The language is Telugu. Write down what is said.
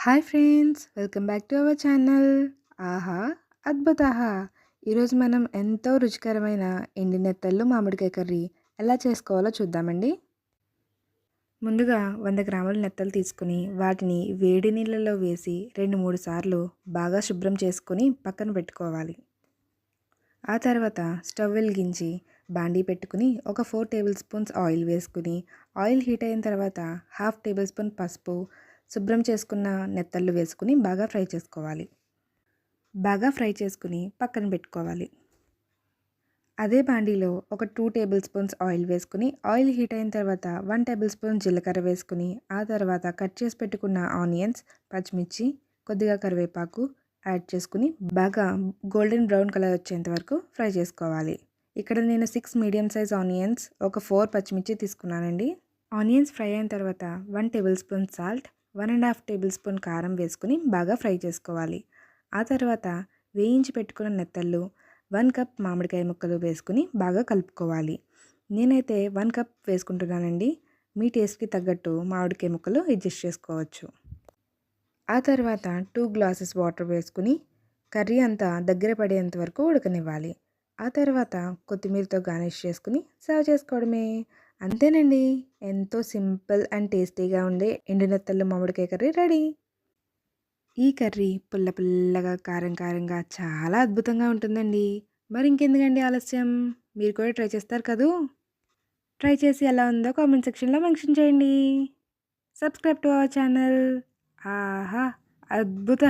Hi friends! Welcome back to our channel. ఆహా అద్భుతాహ! ఈరోజు మనం ఎంతో రుచికరమైన ఎండి నెత్తళ్ళు మామిడికాయ కర్రీ ఎలా చేసుకోవాలో చూద్దామండి. ముందుగా వంద గ్రాముల నెత్తలు తీసుకుని వాటిని వేడి నీళ్ళలో వేసి రెండు మూడు సార్లు బాగా శుభ్రం చేసుకొని పక్కన పెట్టుకోవాలి. ఆ తర్వాత స్టవ్ వెలిగించి బాండీ పెట్టుకుని ఒక ఫోర్ టేబుల్ స్పూన్స్ ఆయిల్ వేసుకుని ఆయిల్ హీట్ అయిన తర్వాత హాఫ్ టేబుల్ స్పూన్ పసుపు శుభ్రం చేసుకున్న నెత్తళ్ళు వేసుకుని బాగా ఫ్రై చేసుకోవాలి. బాగా ఫ్రై చేసుకుని పక్కన పెట్టుకోవాలి. అదే బాండీలో ఒక టూ టేబుల్ స్పూన్స్ ఆయిల్ వేసుకుని ఆయిల్ హీట్ అయిన తర్వాత వన్ టేబుల్ స్పూన్ జీలకర్ర వేసుకుని ఆ తర్వాత కట్ చేసి పెట్టుకున్న ఆనియన్స్ పచ్చిమిర్చి కొద్దిగా కరివేపాకు యాడ్ చేసుకుని బాగా గోల్డెన్ బ్రౌన్ కలర్ వచ్చేంత వరకు ఫ్రై చేసుకోవాలి. ఇక్కడ నేను సిక్స్ మీడియం సైజ్ ఆనియన్స్ ఒక ఫోర్ పచ్చిమిర్చి తీసుకున్నానండి. ఆనియన్స్ ఫ్రై అయిన తర్వాత one tablespoon salt one and half tablespoon కారం వేసుకుని బాగా ఫ్రై చేసుకోవాలి. ఆ తర్వాత వేయించి పెట్టుకున్న నెత్తళ్ళు వన్ కప్ మామిడికాయ ముక్కలు వేసుకుని బాగా కలుపుకోవాలి. నేనైతే వన్ కప్ వేసుకుంటున్నానండి. మీ టేస్ట్కి తగ్గట్టు మామిడికాయ ముక్కలు అడ్జస్ట్ చేసుకోవచ్చు. ఆ తర్వాత టూ గ్లాసెస్ వాటర్ వేసుకుని కర్రీ అంతా దగ్గర పడేంత వరకు ఉడకనివ్వాలి. ఆ తర్వాత కొత్తిమీరతో గార్నిష్ చేసుకుని సర్వ్ చేసుకోవడమే. అంతేనండి. ఎంతో సింపుల్ అండ్ టేస్టీగా ఉండే ఎండునెత్తళ్ళు మామిడికాయ కర్రీ రెడీ. ఈ కర్రీ పుల్ల పుల్లగా కారం కారంగా చాలా అద్భుతంగా ఉంటుందండి. మరి ఇంకెందుకండి ఆలస్యం? మీరు కూడా ట్రై చేస్తారు కదూ? ట్రై చేసి ఎలా ఉందో కామెంట్ సెక్షన్లో మెన్షన్ చేయండి. Subscribe to our channel. ఆహా! అద్భుత